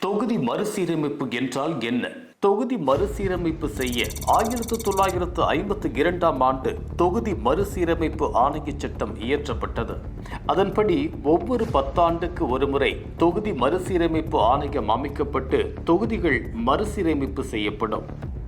தொகுதி மறுசீரமைப்பு என்றால் என்ன? தொகுதி மறுசீரமைப்பு செய்ய ஆயிரத்து தொள்ளாயிரத்து ஐம்பத்தி இரண்டாம் ஆண்டு தொகுதி மறுசீரமைப்பு ஆணைய சட்டம் இயற்றப்பட்டது. அதன்படி ஒவ்வொரு பத்தாண்டுக்கு ஒருமுறை தொகுதி மறுசீரமைப்பு ஆணையம் அமைக்கப்பட்டு தொகுதிகள் மறுசீரமைப்பு செய்யப்படும்.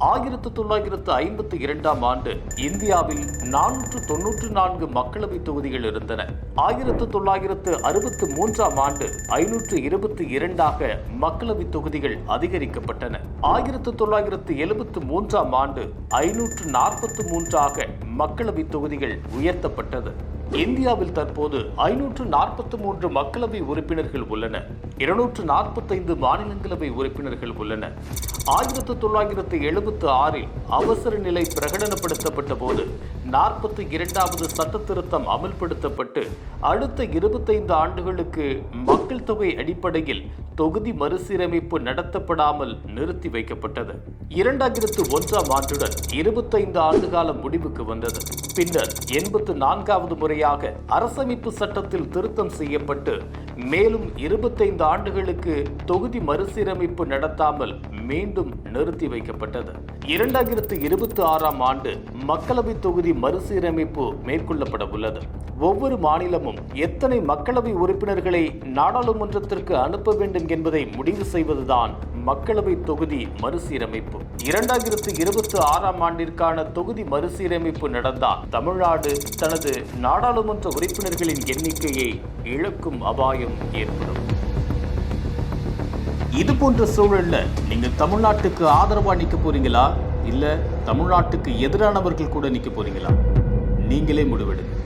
ஆயிரத்து தொள்ளாயிரத்து ஐம்பத்தி இரண்டாம் ஆண்டு இந்தியாவில் நானூற்று தொன்னூற்று நான்கு மக்களவை தொகுதிகள் இருந்தன. ஆயிரத்து தொள்ளாயிரத்து அறுபத்து மூன்றாம் ஆண்டு ஐநூற்று இருபத்தி இரண்டாக மக்களவை தொகுதிகள் அதிகரிக்கப்பட்டன. ஆயிரத்து தொள்ளாயிரத்து எழுபத்து மூன்றாம் ஆண்டு ஐநூற்று நாற்பத்து மூன்றாக மக்களவை தொகுதிகள் உயர்த்தப்பட்டது. இந்தியாவில் தற்போது ஐநூற்று நாற்பத்தி மூன்று மக்களவை உறுப்பினர்கள் உள்ளன. இருநூற்று நாற்பத்தைந்து மாநிலங்களவை உறுப்பினர்கள் உள்ளன. ஆயிரத்து தொள்ளாயிரத்து எழுபத்து ஆறில் அவசர நிலை பிரகடனப்படுத்தப்பட்ட போது நாற்பத்தி இரண்டாவது சட்ட திருத்தம் அமல்படுத்தப்பட்டு அடுத்த இருபத்தைந்து ஆண்டுகளுக்கு மக்கள் தொகை அடிப்படையில் தொகுதி மறுசீரமைப்பு நடத்தப்படாமல் நிறுத்தி வைக்கப்பட்டது. இரண்டாயிரத்து ஒன்றாம் ஆண்டுடன் இருபத்தைந்து ஆண்டு காலம் முடிவுக்கு வந்தது. பின்னர் எண்பத்து நான்காவது முறையாக அரசமைப்பு சட்டத்தில் திருத்தம் செய்யப்பட்டு மேலும் இருபத்தைந்து ஆண்டுகளுக்கு தொகுதி மறுசீரமைப்பு நடத்தாமல் மீண்டும் நிறுத்தி வைக்கப்பட்டது. இரண்டாயிரத்து இருபத்தி ஆறாம் ஆண்டு மக்களவை தொகுதி மறுசீரமைப்பு மேற்கொள்ளப்பட உள்ளது. ஒவ்வொரு மாநிலமும் எத்தனை மக்களவை உறுப்பினர்களை நாடாளுமன்றத்திற்கு அனுப்ப வேண்டும் என்பதை முடிவு செய்வதுதான் மக்களவை தொகுதி மறுசீரமைப்பு. இரண்டாயிரத்து இருபத்தி ஆறாம் ஆண்டிற்கான தொகுதி மறுசீரமைப்பு நடந்தால் தமிழ்நாடு தனது நாடாளுமன்ற உறுப்பினர்களின் எண்ணிக்கையை இழக்கும் அபாயம் ஏற்படும். இது போன்ற சூழலில் நீங்கள் தமிழ்நாட்டுக்கு ஆதரவாக நிற்க போறீங்களா? இல்லை தமிழ்நாட்டுக்கு எதிரானவர்கள் கூட நிற்க போறீங்களா? நீங்களே முடிவெடுங்க.